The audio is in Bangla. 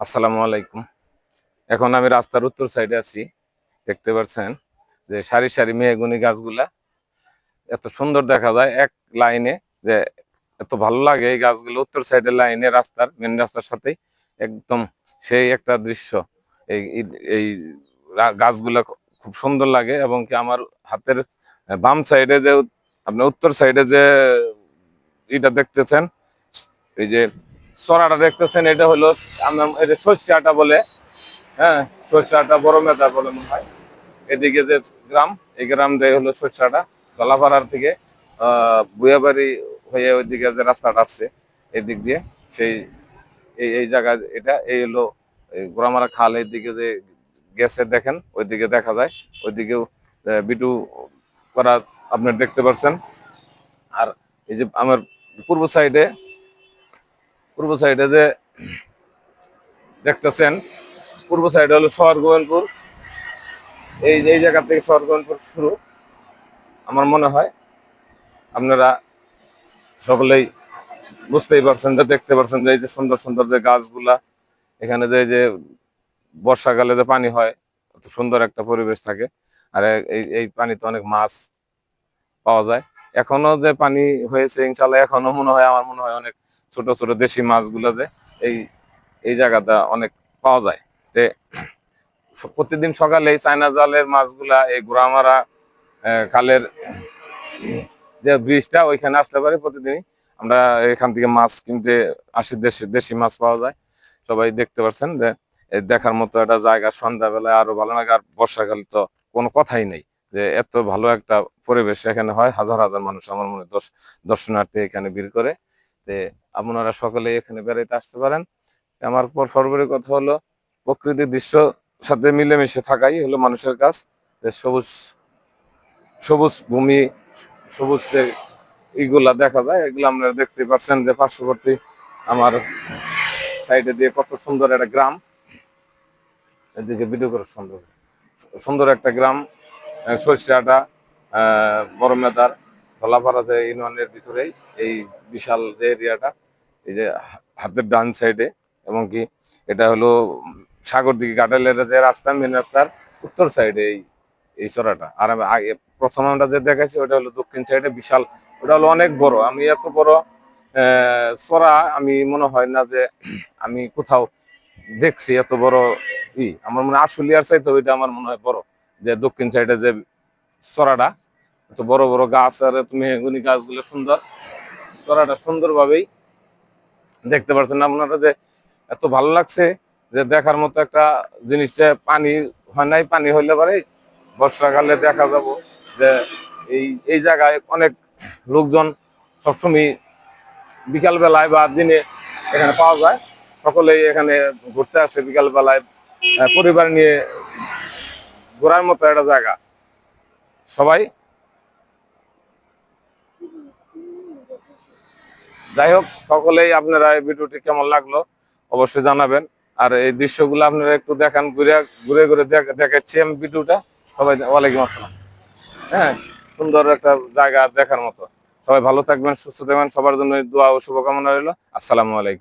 আসসালামু আলাইকুম। এখন আমি রাস্তার উত্তর সাইডে আছি। দেখতে পাচ্ছেন যে সারি সারি মেহগুনি গাছগুলা এত সুন্দর দেখা যায় এক লাইনে যে এত ভালো লাগে এই গাছগুলো। উত্তর সাইডের লাইনে রাস্তার মেন রাস্তার সাথেই একদম সেই একটা দৃশ্য। এই, এই- গাছগুলা খুব সুন্দর লাগে এবং কি আমার হাতের বাম সাইডে যে আপনার উত্তর সাইডে যে এটা দেখতেছেন, এই যে সরাটা দেখতেছেন, এটা হলো আমরা, এটা সর্ষে আটা বলে হ্যাঁ সর্ষে আটা, বড় মেদা বলে মনে হয়। এদিকে যে গ্রাম, এই গ্রাম গ্রামটাই হলো সর্ষে আটা। গলাপাড়ার থেকে বুয়াবাড়ি হয়ে ওইদিকে যে রাস্তাটা আসছে, এদিক দিয়ে, সেই, এই এই জায়গা এটা, এই হলো গোড়ামারা খাল, এইদিকে যে গেছে দেখেন, ওইদিকে দেখা যায়। ওইদিকেও বিটু করা আপনার দেখতে পাচ্ছেন আর এই যে আমার পূর্ব সাইডে পূর্ব সাইডে যে দেখতেছেন, পূর্ব সাইডে হলো শহর গোবিন্দপুর। এই যে, এই জায়গা থেকে শহর গোবিন্দপুর শুরু, আমার মনে হয়। আপনারা সকলেই বুঝতেই পারছেন যে দেখতে পারছেন যে এই যে সুন্দর সুন্দর যে গাছগুলা, এখানে যে যে বর্ষাকালে যে পানি হয় সুন্দর একটা পরিবেশ থাকে। আর এই এই পানিতে অনেক মাছ পাওয়া যায়। এখনও যে পানি হয়েছে ইনশাল্লাহ এখনও মনে হয়, আমার মনে হয় অনেক ছোট ছোট দেশি মাছগুলো যে এই এই জায়গাটা অনেক পাওয়া যায়। তে প্রতিদিন সকালে এই চায়না জালের মাছগুলা, এই গোড়ামারা খালের যে ব্রিজটা, ওইখানে আসতে পারে প্রতিদিনই আমরা এখান থেকে মাছ কিনতে আসি, দেশি দেশি মাছ পাওয়া যায়। সবাই দেখতে পাচ্ছেন যে দেখার মতো একটা জায়গা, সন্ধ্যাবেলায় আরও ভালো লাগে। আর বর্ষাকালে তো কোনো কথাই নেই যে এত ভালো একটা পরিবেশ এখানে হয়, হাজার হাজার মানুষ আমার মনে দর্শনার্থী এখানে ভিড় করে। তে আপনারা সকলে এখানে বেড়াইতে আসতে পারেন। আমার পর সর্বোপরি কথা হলো, প্রকৃতির দৃশ্য সাথে মিলেমিশে থাকাই হলো মানুষের কাজ। সবুজ সবুজ ভূমি, সবুজ এইগুলা দেখা যায়, এগুলো আপনারা দেখতে পাচ্ছেন যে পার্শ্ববর্তী আমার সাইডে দিয়ে কত সুন্দর একটা গ্রাম। এদিকে ভিডিও করে সুন্দর সুন্দর একটা গ্রাম সরিষাটা বড় মেদার। ধলাপাড়া যে ইউনিয়নের ভিতরেই এই বিশাল যে এরিয়াটা, এই যে হাতের ডান সাইডে এবং কি এটা হলো সাগর দিকে ঘাটালের যে রাস্তা মেন রাস্তার উত্তর সাইডে এই এই চড়াটা। আর প্রথম আমরা যে দেখাইছি, ওটা হলো দক্ষিণ সাইডে বিশাল, ওটা হলো অনেক বড়। আমি এত বড় চড়া আমি মনে হয় না যে আমি কোথাও দেখছি এত বড় ই। আমার মনে হয় আশুলিয়ার চাইতে ওইটা আমার মনে হয় বড়, যে দক্ষিণ সাইডে যে চড়াটা এত বড় বড় গাছ আর এগুলি গাছগুলো সুন্দর। চড়াটা সুন্দরভাবেই দেখতে পাচ্ছেন আপনারা যে এত ভালো লাগছে যে দেখার মতো একটা জিনিসটা পানি হয় নাই, পানি হইলে পারে বর্ষাকালে দেখা যাব যে এই এই জায়গায় অনেক লোকজন সবসময় বিকালবেলায় বা দিনে এখানে পাওয়া যায়। সকলেই এখানে ঘুরতে আসে বিকালবেলায়। পরিবার নিয়ে ঘোরার মতো একটা জায়গা। সবাই যাই হোক, সকলেই আপনারা এই ভিডিওটি কেমন লাগল অবশ্যই জানাবেন। আর এই দৃশ্যগুলো আপনারা একটু দেখান, ঘুরে ঘুরে ঘুরে দেখ- দেখাচ্ছি আমি ভিডিওটা। সবাই ওয়ালাইকুম আসসালাম। হ্যাঁ সুন্দর একটা জায়গা দেখার মতো। সবাই ভালো থাকবেন, সুস্থ থাকবেন, সবার জন্য দোয়া ও শুভকামনা রইল। আসসালামু আলাইকুম।